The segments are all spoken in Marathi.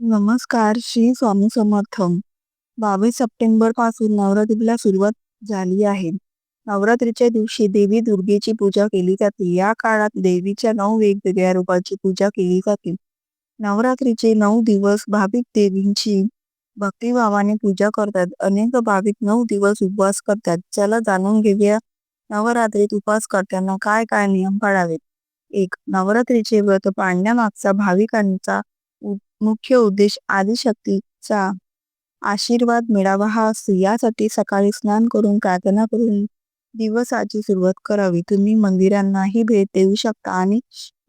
नमस्कार श्री स्वामी समर्थ बावीस सप्टेंबरपासून नवरात्रीला सुरुवात झाली आहे. नवरात्रीच्या दिवशी देवी दुर्गेची पूजा केली जाते. या काळात देवीच्या नऊ वेगवेगळ्या रूपाची पूजा केली जाते. नवरात्रीचे नऊ दिवस भाविक देवींची भक्तिभावाने पूजा करतात. अनेक भाविक नऊ दिवस उपवास करतात. चला जाणून घेऊया नवरात्रीत उपवास करताना काय काय नियम पाळावेत? एक नवरात्रीचे व्रत पाळण्यामागचा भाविकांचा मुख्य उद्देश आदिशक्तीचा आशीर्वाद मिळावा हा असतो. यासाठी सकाळी स्नान करून प्रार्थना करून दिवसाची सुरुवात करावी. तुम्ही मंदिरांनाही भेट देऊ शकता आणि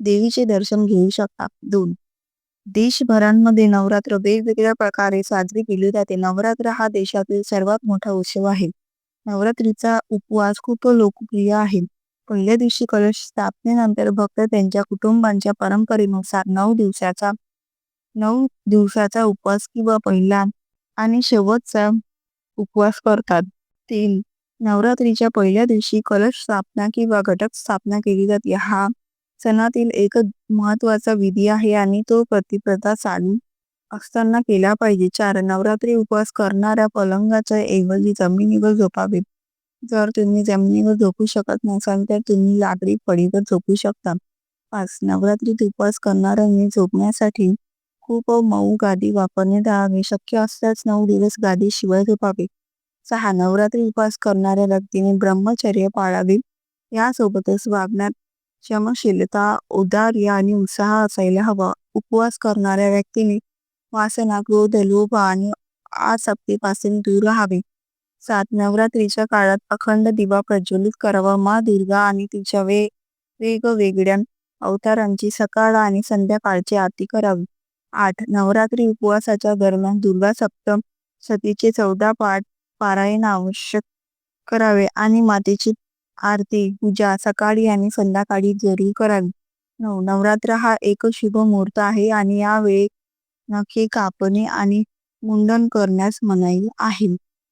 देवीचे दर्शन घेऊ शकता. दोन देशभरांमध्ये नवरात्र वेगवेगळ्या प्रकारे साजरी केली जाते. नवरात्र हा देशातील सर्वात मोठा उत्सव आहे. नवरात्रीचा उपवास खूप लोकप्रिय आहे. पहिल्या दिवशी कलश स्थापनेनंतर भक्त त्यांच्या कुटुंबांच्या परंपरेनुसार नऊ दिवसाचा नऊ दिवसाचा उपवास किंवा पहिला आणि शेवटचा उपवास करतात. तीन नवरात्रीच्या पहिल्या दिवशी कलश स्थापना किंवा घटक स्थापना केली जाते. हा सणातील एक महत्त्वाचा विधी आहे आणि तो प्रतिप्रथा चालू असताना केला पाहिजे. चार नवरात्री उपवास करणाऱ्या पलंगाच्या ऐवजी जमिनीवर झोपावे. जर तुम्ही जमिनीवर झोपू शकत नसाल तर तुम्ही लाकडी फळीवर झोपू शकता. पाच नवरात्रीत उपवास करणाऱ्यांनी झोपण्यासाठी खूप मऊ गादी वापरण्यात यावी शक्य असल्यास नऊ दिवस गादी शिवाय झोपावे सहा नवरात्री उपवास करणाऱ्या व्यक्तीने ब्रह्मचर्य पाळावे. यासोबतच वागण्यात क्षमशीलता उदार्य आणि उत्साह असायला हवा. उपवास करणाऱ्या व्यक्तीने वासना क्रोध लोभ आणि आसक्तीपासून दूर राहावे. सात नवरात्रीच्या काळात अखंड दिवा प्रज्वलित करावा. मा दुर्गा आणि तिच्या वे वेगवेगळ्या अवतारांची सकाळ आणि संध्याकाळची आरती करावी. आठ नवरात्री उपवासाच्या दरम्यान दुर्गा सप्तम सतीचे चौदा पाठ पारायण आवश्यक करावे आणि मातेची आरती पूजा सकाळी आणि संध्याकाळी जरूर करावी. नऊ नवरात्र हा एक शुभ मुहूर्त आहे आणि यावेळी नखे कापणे आणि मुंडन करण्यास मनाई आहे.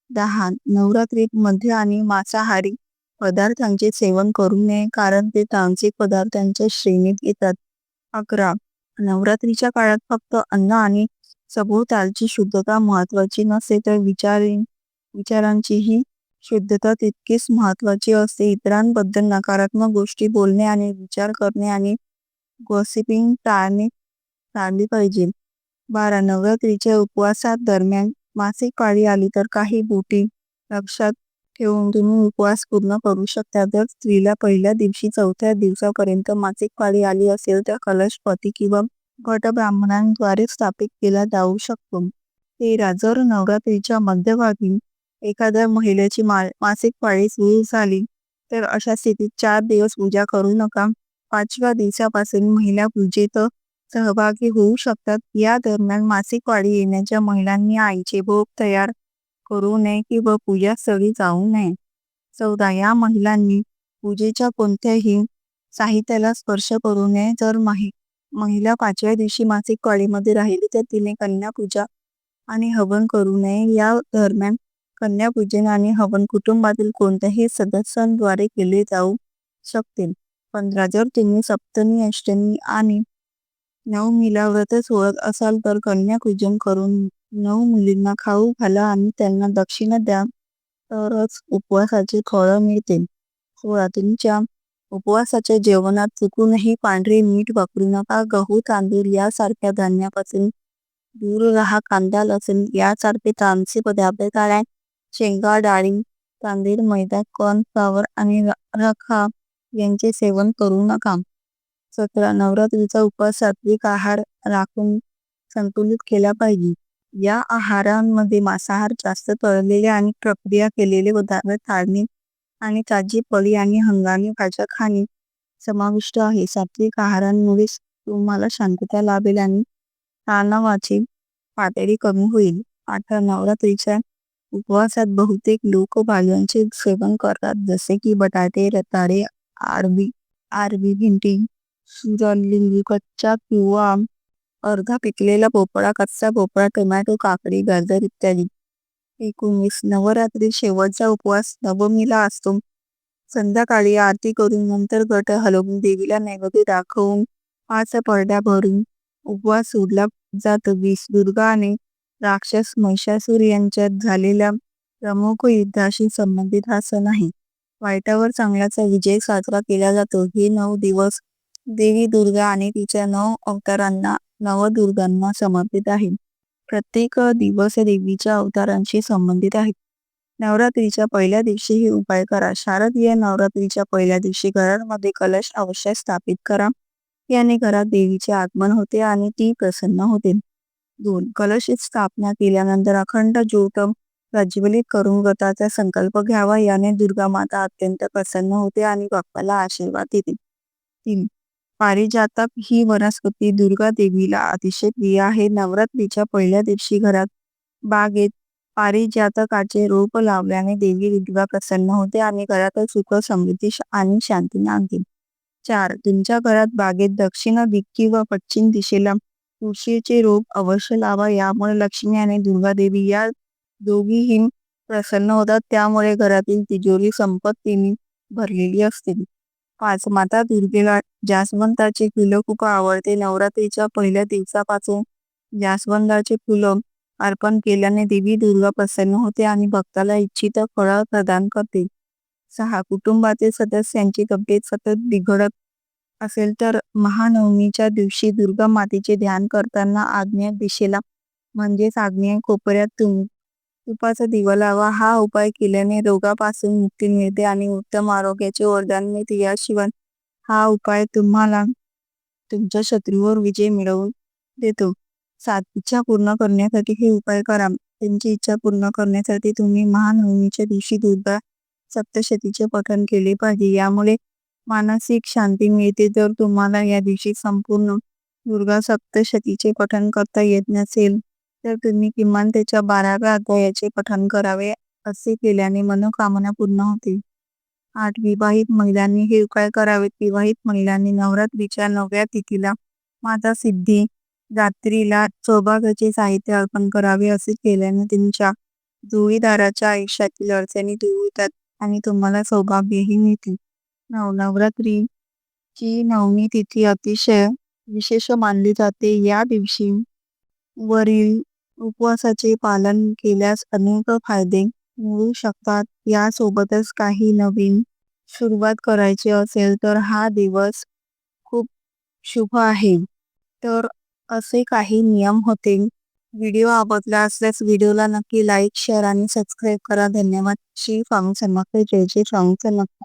दहा नवरात्रीत मध्य आणि मांसाहारी पदार्थांचे सेवन करू नये कारण ते तांत्रिक पदार्थांच्या श्रेणीत येतात. अकरा नवरात्रीच्या काळात फक्त अन्न आणि सभोवतालची शुद्धता महत्वाची नसते तर विचार विचारांचीही शुद्धता तितकीच महत्वाची असते. इतरांबद्दल नकारात्मक गोष्टी बोलणे आणि विचार करणे आणि गॉसिपिंग टाळणे टाळली पाहिजे. बारा नवरात्रीच्या उपवासात दरम्यान मासिक पाळी आली तर काही बोटी लक्षात ठेवून तुम्ही उपवास पूर्ण करू शकता. जर स्त्रीला पहिल्या दिवशी चौथ्या दिवसापर्यंत मासिक पाळी आली असेल तर कलशपती किंवा घट ब्राह्मणांद्वारे स्थापित केला जाऊ शकतो. तेरा जर नवरात्रीच्या मध्यभागी एखाद्या महिलेची मा मासिक पाळी सुरू झाली तर अशा स्थितीत चार दिवस पूजा करू नका. पाचव्या दिवसापासून महिला पूजेत सहभागी होऊ शकतात. या दरम्यान मासिक पाळी येण्याच्या महिलांनी आईचे भोग तयार करू नये किंवा पूजास्थळी जाऊ नये. चौदा या महिलांनी पूजेच्या कोणत्याही साहित्याला स्पर्श करू नये. जर माही महिला पाचव्या दिवशी मासिक काळीमध्ये राहिली तर तिने कन्या पूजा आणि हवन करू नये. या दरम्यान कन्यापूजन आणि हवन कुटुंबातील कोणत्याही सदस्यांद्वारे केले जाऊ शकते. पंधरा जर तुम्ही सप्तमी अष्टमी आणि नवमीला व्रत सोडत असाल तर कन्यापूजन करून नऊ मुलींना खाऊ घाला आणि त्यांना दक्षिणा द्या तरच उपवासाची फळं मिळतील सोळा तुमच्या उपवासाच्या जेवणात चुकूनही पांढरे मीठ वापरू नका. गहू तांदूळ यासारख्या धान्यापासून दूर राहा. कांदा लसूण यासारखे तामसे पदार्थ टाळा शेंगा डाळी तांदूळ मैदा फ्लावर आणि रखा यांचे सेवन करू नका. सतरा नवरात्रीचा उपवास सात्विक आहार राखून संतुलित केला पाहिजे. या आहारांमध्ये मांसाहार जास्त तळलेले आणि प्रक्रिया केलेले पदार्थ टाळणे आणि ताजी फळी आणि हंगामी भाज्या खाणे समाविष्ट आहे. सात्विक आहारांमुळे तुम्हाला शांतता लाभेल आणि तणावाची पातळी कमी होईल. आता नवरात्रीच्या उपवासात बहुतेक लोक भाज्यांचे सेवन करतात जसे की बटाटे रताळे आरबी आरबी भिंडी लिंबू कच्चा किंवा अर्धा पिकलेला भोपळा कच्चा भोपळा टोमॅटो काकडी गाजर इत्यादी. एकोणीस. नवरात्री शेवटचा उपवास नवमीला असतो. संध्याकाळी आरती करून नंतर गट हलवून देवीला नैवेद्य दाखवून पाच पडद्या भरून उपवास सोडला जातो. वीस. दुर्गा आणि राक्षस महिषासूर यांच्यात झालेल्या प्रमुख युद्धाशी संबंधित हा सण आहे. वाईटावर चांगल्याचा विजय साजरा केला जातो. हे नऊ दिवस देवी दुर्गा आणि तिच्या नऊ अवतारांना नवदुर्गांना समर्पित आहे. प्रत्येक दिवस देवीच्या अवतारांशी संबंधित आहे. नवरात्रीच्या पहिल्या दिवशी हे उपाय करा. शारदीय नवरात्रीच्या पहिल्या दिवशी घरांमध्ये कलश अवश्य स्थापित करा. याने घरात देवीचे आगमन होते आणि ती प्रसन्न होते. दोन कलश स्थापना केल्यानंतर अखंड ज्योत प्रज्वलित करून व्रताचा संकल्प घ्यावा. याने दुर्गा माता अत्यंत प्रसन्न होते आणि बाप्पाला आशीर्वाद देते. तीन पारिजातक ही वनस्पती दुर्गा देवीला अतिशय प्रिय आहे. नवरात्रीच्या पहिल्या दिवशी घरात बागेत पारिजातकाचे रोप लावल्याने देवी दुर्गा प्रसन्न होते आणि घरात सुख समृद्धी आणि शांती आणते चार तुमच्या घरात बागेत दक्षिण दिक किंवा पश्चिम दिशेला तुळशीचे रोप अवश्य लावा. यामुळे लक्ष्मी आणि दुर्गा देवी या दोघीही प्रसन्न होतात. त्यामुळे घरातील तिजोरी संपत्तीने भरलेली असते. पाच माता दुर्गेला जास्वंदाचे फुलं खूप आवडते. नवरात्रीच्या पहिल्या दिवसापासून जास्वंदाचे फुलं अर्पण केल्याने देवी दुर्गा प्रसन्न होते आणि भक्ताला इच्छित फळ प्रदान करते. सहा कुटुंबातील सदस्यांची तब्येत सतत बिघडत असेल तर महानवमीच्या दिवशी दुर्गा मातेचे ध्यान करताना आग्नेय दिशेला म्हणजेच आग्नेय कोपऱ्यात तुम तुपाचा दिवा लावा. हा उपाय केल्याने रोगापासून मुक्ती मिळते आणि उत्तम आरोग्याचे वरदान मिळते. याशिवाय हा उपाय तुम्हाला तुमच्या शत्रूवर विजय मिळवून देतो. सात इच्छा पूर्ण करण्यासाठी हे उपाय करा. त्यांची इच्छा पूर्ण करण्यासाठी तुम्ही महानवमीच्या दिवशी दुर्गा सप्तशतीचे पठण केले पाहिजे. यामुळे मानसिक शांती मिळते. जर तुम्हाला या दिवशी संपूर्ण दुर्गा सप्तशतीचे पठण करता येत नसेल तर तुम्ही किमान त्याच्या बाराव्या अध्यायाचे पठण करावे असे केल्याने मनोकामना पूर्ण होते. आठ विवाहित महिलांनी हे उपाय करावेत. विवाहित महिलांनी नवरात्रीच्या नवव्या तिथीला माता सिद्धी रात्रीला सौभाग्याचे साहित्य अर्पण करावे असे केल्याने तुमच्या जोडीदाराच्या आयुष्यातील अडचणी दूर होतात आणि तुम्हाला सौभाग्यही मिळते. नव नवरात्रीची नवमी तिथी अतिशय विशेष मानली जाते. या दिवशी वरील उपवासाचे पालन केल्यास अनेक फायदे मिळू शकतात. यासोबतच काही नवीन सुरुवात करायची असेल तर हा दिवस खूप शुभ आहे. तर असे काही नियम होते. व्हिडिओ आवडला असल्यास व्हिडिओला नक्की लाईक शेअर आणि सबस्क्राईब करा. धन्यवाद. श्री स्वामी समर्थ जय जय स्वामी समर्थ